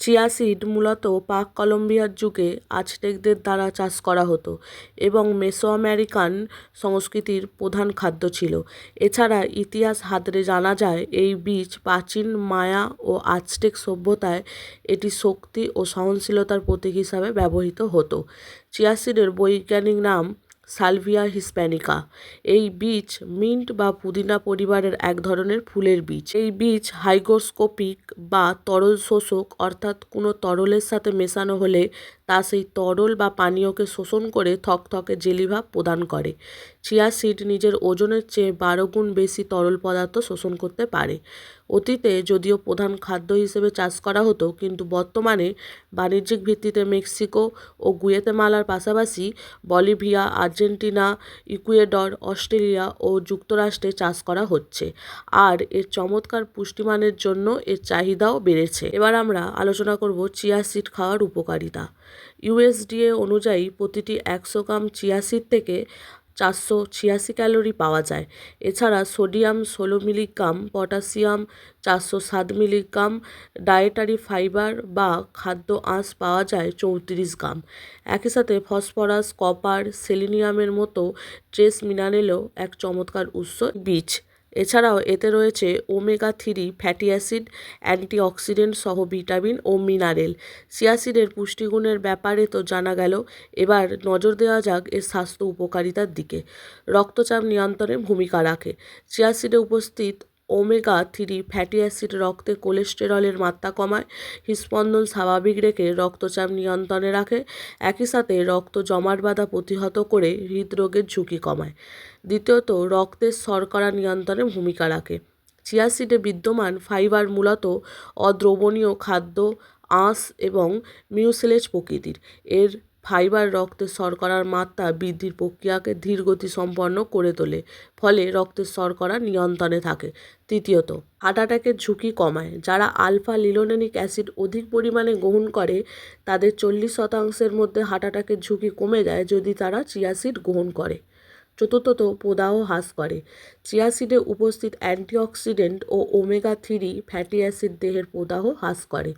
Chia seed মূলত পাক কলম্বিয়ার যুগে আজটেকদের দ্বারা চাষ করা হতো এবং মেসোআমেরিকান সংস্কৃতির প্রধান খাদ্য ছিল। এছাড়া ইতিহাস হাতড়ে জানা যায়, এই বীজ প্রাচীন মায়া ও আজটেক সভ্যতায় এটি শক্তি ও সহনশীলতার প্রতীক হিসাবে ব্যবহৃত হতো। চিয়া সিডের বৈজ্ঞানিক নাম সালভিয়া হিসপ্যানিকা। এই বীজ মিন্ট বা পুদিনা পরিবারের এক ধরনের ফুলের বীজ এই বীজ হাইগ্রোস্কোপিক বা তরল শোষক অর্থাৎ কোনো তরলের সাথে মেশানো হলে তা সেই তরল বা পানীয়কে শোষণ করে থকথকে জেলিভাব প্রদান করে। চিয়া সিড নিজের ওজনের চেয়ে বারো গুণ বেশি তরল পদার্থ শোষণ করতে পারে। অতীতে যদিও প্রধান খাদ্য হিসেবে চাষ করা হতো, কিন্তু বর্তমানে বাণিজ্যিক ভিত্তিতে মেক্সিকো ও গুয়েতেমালার পাশাপাশি বলিভিয়া, আর্জেন্টিনা, ইকুয়েডর, অস্ট্রেলিয়া ও যুক্তরাষ্ট্রে চাষ করা হচ্ছে। আর এর চমৎকার পুষ্টিমানের জন্য এর চাহিদাও বেড়েছে। এবার আমরা আলোচনা করব চিয়া সিড খাওয়ার উপকারিতা। ইউএসডিএ অনুযায়ী প্রতিটি একশো গ্রাম চিয়া সিড থেকে চারশো ছিয়াশি ক্যালোরি পাওয়া যায়। এছাড়া সোডিয়াম ষোলো মিলিগ্রাম, পটাশিয়াম চারশো সাত মিলিগ্রাম, ডায়েটারি ফাইবার বা খাদ্য আঁশ পাওয়া যায় চৌত্রিশ গ্রাম। একই সাথে ফসফরাস, কপার, সেলিনিয়ামের মতো ট্রেস মিনারেলও এক চমৎকার উৎস বীজ। এছাড়াও এতে রয়েছে omega three fatty acid, antioxidant সহ ভিটামিন ও মিনারেল। সিয়াসিডের পুষ্টিগুণের ব্যাপারে তো জানা গেল। এবার নজর দেওয়া যাক এর স্বাস্থ্য উপকারিতার দিকে। রক্তচাপ নিয়ন্ত্রণে ভূমিকা রাখে। সিয়াসিডে উপস্থিত ওমেগা থ্রি ফ্যাটি অ্যাসিড রক্তে কোলেস্টেরলের মাত্রা কমায়। হৃৎস্পন্দন স্বাভাবিক রেখে রক্তচাপ নিয়ন্ত্রণে রাখে। একই সাথে রক্ত জমাট বাঁধা প্রতিহত করে হৃদরোগের ঝুঁকি কমায়। দ্বিতীয়ত রক্তের শর্করা নিয়ন্ত্রণে ভূমিকা রাখে। চিয়া সিডে বিদ্যমান ফাইবার মূলত অদ্রবণীয় খাদ্য, আঁশ এবং মিউসিলেজ প্রকৃতির। এর ফাইবার রক্তে শর্করার মাত্রা বৃদ্ধির প্রক্রিয়াকে ধীরগতি সম্পন্ন করে তোলে, ফলে রক্তের শর্করা নিয়ন্ত্রণে থাকে। তৃতীয়ত, হার্ট অ্যাটাকের ঝুঁকি কমায়। যারা আলফা লিলোনেনিক অ্যাসিড অধিক পরিমাণে গ্রহণ করে, তাদের চল্লিশ শতাংশের মধ্যে হার্ট অ্যাটাকের ঝুঁকি কমে যায় যদি তারা চিয়া সিড গ্রহণ করে। চতুর্থত প্রদাহ হ্রাস করে। চিয়া সিডে উপস্থিত অ্যান্টিঅক্সিডেন্ট ও ওমেগা থ্রি ফ্যাটি অ্যাসিড দেহের প্রদাহ হ্রাস করে,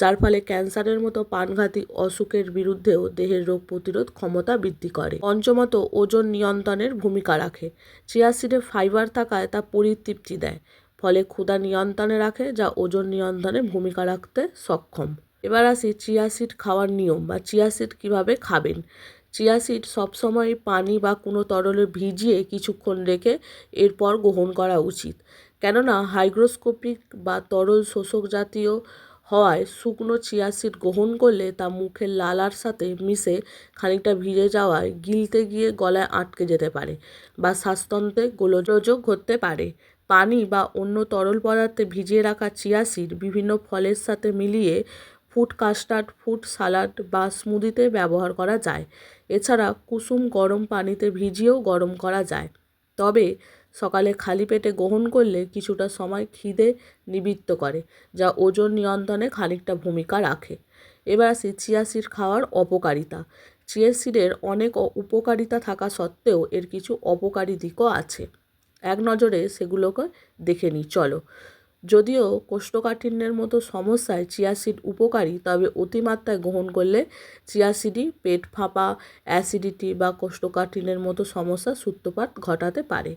যার ফলে ক্যান্সারের মতো প্রাণঘাতী অসুখের বিরুদ্ধেও দেহের রোগ প্রতিরোধ ক্ষমতা বৃদ্ধি করে। পঞ্চমত, ওজন নিয়ন্ত্রণের ভূমিকা রাখে। চিয়া সিডে ফাইবার থাকায় তা পরিতৃপ্তি দেয়, ফলে ক্ষুধা নিয়ন্ত্রণে রাখে, যা ওজন নিয়ন্ত্রণে ভূমিকা রাখতে সক্ষম। এবার আসি চিয়া সিড খাওয়ার নিয়ম বা চিয়া সিড কীভাবে খাবেন। চিয়া সিড সবসময় পানি বা কোনো তরলে ভিজিয়ে কিছুক্ষণ রেখে এরপর গ্রহণ করা উচিত। কেননা হাইগ্রোস্কোপিক বা তরল শোষক জাতীয় হওয়ায় শুকনো চিয়া সিড গ্রহণ করলে তা মুখের লালার সাথে মিশে খানিকটা ভিজে যাওয়ায় গিলতে গিয়ে গলায় আটকে যেতে পারে বা শ্বাসতন্ত্রে গোলযোগ ঘটতে পারে। পানি বা অন্য তরল পদার্থে ভিজিয়ে রাখা চিয়া সিড বিভিন্ন ফলের সাথে মিলিয়ে ফুড কাস্টার্ড, ফুড সালাড বা স্মুদিতে ব্যবহার করা যায়। এছাড়া কুসুম গরম পানিতে ভিজিয়েও গরম করা যায়। তবে সকালে খালি পেটে গ্রহণ করলে কিছুটা সময় খিদে নিবৃত্ত করে, যা ওজন নিয়ন্ত্রণে খানিকটা ভূমিকা রাখে। এবার আসি চিয়া সিড খাওয়ার অপকারিতা। চিয়া সিডের অনেক উপকারিতা থাকা সত্ত্বেও এর কিছু অপকারী দিকও আছে। এক নজরে সেগুলোকে দেখে নিই, চলো। যদিও কোষ্ঠকাঠিন্যের মতো সমস্যায় চিয়া সিড উপকারী, তবে অতিমাত্রায় গ্রহণ করলে চিয়া সিডই পেট ফাঁপা, অ্যাসিডিটি বা কোষ্ঠকাঠিন্যের মতো সমস্যার সূত্রপাত ঘটাতে পারে।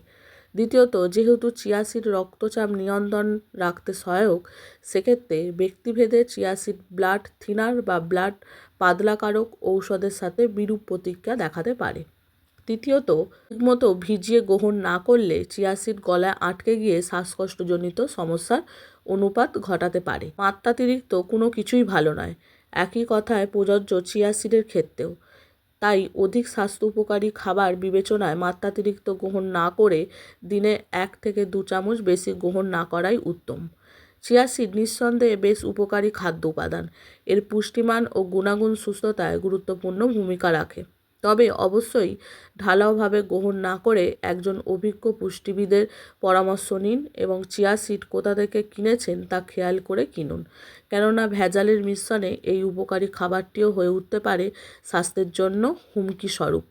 দ্বিতীয়ত, যেহেতু চিয়া সিড রক্তচাপ নিয়ন্ত্রণ রাখতে সহায়ক, সেক্ষেত্রে ব্যক্তিভেদে চিয়া সিড ব্লাড থিনার বা ব্লাড পাতলাকারক ঔষধের সাথে বিরূপ প্রতিক্রিয়া দেখাতে পারে। তৃতীয়ত, ঠিকমতো ভিজিয়ে গ্রহণ না করলে চিয়া সিড গলায় আটকে গিয়ে শ্বাসকষ্টজনিত সমস্যার অনুপাত ঘটাতে পারে। মাত্রাতিরিক্ত কোনো কিছুই ভালো নয়। একই কথায় প্রযোজ্য চিয়া সিডের ক্ষেত্রেও। তাই অধিক স্বাস্থ্য উপকারী খাবার বিবেচনায় মাত্রাতিরিক্ত গ্রহণ না করে দিনে এক থেকে দু চামচ বেশি গ্রহণ না করাই উত্তম। চিয়া সিড নিঃসন্দেহে বেশ উপকারী খাদ্য উপাদান। এর পুষ্টিমান ও গুণাগুণ সুস্থতায় গুরুত্বপূর্ণ ভূমিকা রাখে। তবে অবশ্যই ঢালাওভাবে গ্রহণ না করে একজন অভিজ্ঞ পুষ্টিবিদের পরামর্শ নিন এবং চিয়া সিড কোথা থেকে কিনেছেন তা খেয়াল করে কিনুন। কেননা ভেজালের মিশ্রণে এই উপকারী খাবারটিও হয়ে উঠতে পারে স্বাস্থ্যের জন্য হুমকি স্বরূপ।